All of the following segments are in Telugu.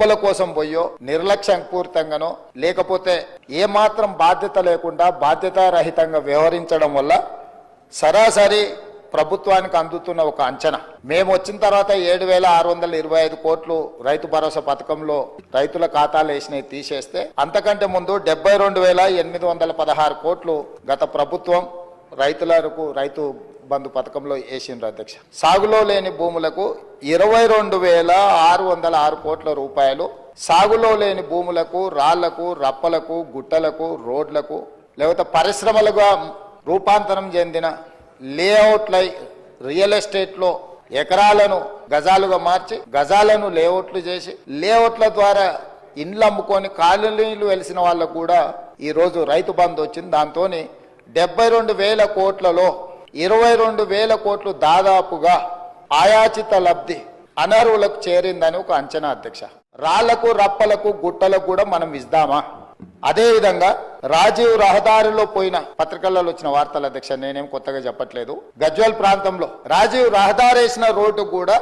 గొప్పల కోసం పోయో నిర్లక్ష్యం పూర్తంగానో లేకపోతే ఏమాత్రం బాధ్యత లేకుండా బాధ్యతారహితంగా వ్యవహరించడం వల్ల సరాసరి ప్రభుత్వానికి అందుతున్న ఒక అంచనా. మేము వచ్చిన తర్వాత ఏడు వేల ఆరు వందల ఇరవై ఐదు కోట్లు రైతు భరోసా పథకంలో రైతుల ఖాతాలు వేసినవి తీసేస్తే అంతకంటే ముందు డెబ్బై రెండు వేల ఎనిమిది వందల పదహారు కోట్లు గత ప్రభుత్వం రైతులకు రైతు బంధు పథకంలో వేసిండ్రు అధ్యక్ష. సాగులో లేని భూములకు ఇరవై రెండు వేల ఆరు వందల ఆరు కోట్ల రూపాయలు సాగులో లేని భూములకు రాళ్ళకు రప్పలకు గుట్టలకు రోడ్లకు లేకపోతే పరిశ్రమలుగా రూపాంతరం చెందిన లేఅవుట్లై రియల్ ఎస్టేట్లో ఎకరాలను గజాలుగా మార్చి గజాలను లేఅవుట్లు చేసి లేఅవుట్ల ద్వారా ఇండ్లు అమ్ముకొని కాలనీలు వెలిసిన వాళ్ళకు కూడా ఈరోజు రైతు బంధు వచ్చింది. దాంతో డెబ్బై రెండు వేల కోట్లలో ఇరవై రెండు వేల కోట్లు దాదాపుగా ఆయాచిత లబ్ధి అనర్హులకు చేరిందని ఒక అంచనా అధ్యక్ష. రాళ్ళకు రప్పలకు గుట్టలకు కూడా మనం ఇద్దామా అదే విధంగా రాజీవ్ రహదారిలో పోయిన పత్రికల్లో వచ్చిన వార్తల అధ్యక్ష నేనేం కొత్తగా చెప్పట్లేదు. గజ్వల్ ప్రాంతంలో రాజీవ్ రహదారి వేసిన రోడ్డు కూడా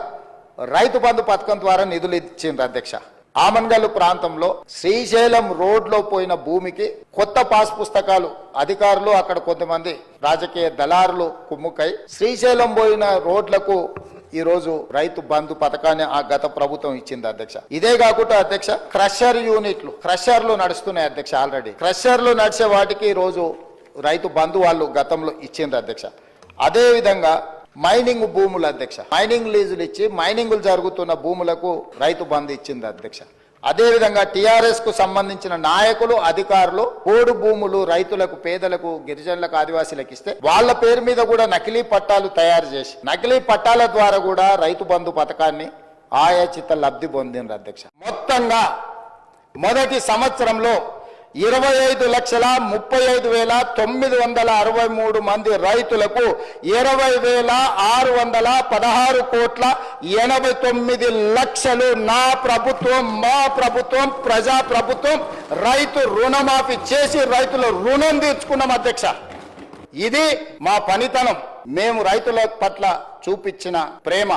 రైతు బంధు పథకం ద్వారా నిధులు ఇచ్చిండ్రు అధ్యక్ష. ఆమన్గల్లు ప్రాంతంలో శ్రీశైలం రోడ్లో పోయిన భూమికి కొత్త పాస్ పుస్తకాలు అధికారులు అక్కడ కొంతమంది రాజకీయ దళారులు కుమ్ముకై శ్రీశైలం పోయిన రోడ్లకు ఈ రోజు రైతు బంధు పథకాన్ని ఆ గత ప్రభుత్వం ఇచ్చింది అధ్యక్ష. ఇదే కాకుండా అధ్యక్ష క్రషర్ యూనిట్లు క్రషర్లు నడుస్తున్నాయి అధ్యక్ష ఆల్రెడీ. క్రషర్లు నడిచే వాటికి ఈ రోజు రైతు బంధు వాళ్ళు గతంలో ఇచ్చింది అధ్యక్ష. అదే విధంగా మైనింగ్ భూములు అధ్యక్ష. మైనింగ్ లీజులు ఇచ్చి మైనింగులు జరుగుతున్న భూములకు రైతు బంధు ఇచ్చింది అధ్యక్ష. అదేవిధంగా టీఆర్ఎస్కు సంబంధించిన నాయకులు అధికారులు పోడు భూములు రైతులకు పేదలకు గిరిజనులకు ఆదివాసీలకు ఇస్తే వాళ్ళ పేరు మీద కూడా నకిలీ పట్టాలు తయారు చేసి నకిలీ పట్టాల ద్వారా కూడా రైతు బంధు పథకాన్ని ఆయాచిత లబ్ధి పొందిండ్రు అధ్యక్ష. మొత్తంగా మొదటి సంవత్సరంలో ఇరవై ఐదు లక్షల ముప్పై ఐదు వేల తొమ్మిది వందల అరవై మూడు మంది రైతులకు ఇరవై వేల ఆరు వందల పదహారు కోట్ల ఎనభై తొమ్మిది లక్షలు నా ప్రభుత్వం మా ప్రభుత్వం ప్రజా ప్రభుత్వం రైతు రుణమాఫీ చేసి రైతుల రుణం తీర్చుకున్నాం అధ్యక్ష. ఇది మా పనితనం. మేము రైతుల పట్ల చూపించిన ప్రేమ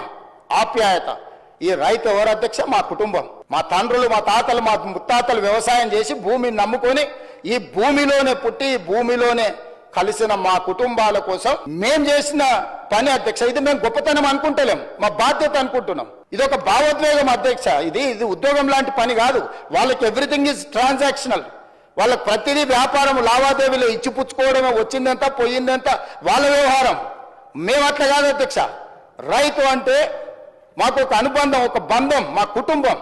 ఆప్యాయత. ఈ రైతు ఎవరు అధ్యక్ష మా కుటుంబం. మా తండ్రులు మా తాతలు మా ముత్తాతలు వ్యవసాయం చేసి భూమిని నమ్ముకొని ఈ భూమిలోనే పుట్టి ఈ భూమిలోనే కలిసిన మా కుటుంబాల కోసం మేం చేసిన పని అధ్యక్ష ఇది మేము గొప్పతనం అనుకుంటలేం మా బాధ్యత అనుకుంటున్నాం. ఇది ఒక భావోద్వేగం అధ్యక్ష ఇది ఇది ఉద్యోగం లాంటి పని కాదు. వాళ్ళకి ఎవ్రీథింగ్ ఈజ్ ట్రాన్సాక్షనల్ వాళ్ళకి ప్రతిదీ వ్యాపారం లావాదేవీలు ఇచ్చిపుచ్చుకోవడమే వచ్చిందంతా పోయిందంతా వాళ్ళ వ్యవహారం. మేము అట్లా కాదు అధ్యక్ష. రైతు అంటే మాకు ఒక అనుబంధం ఒక బంధం మా కుటుంబం.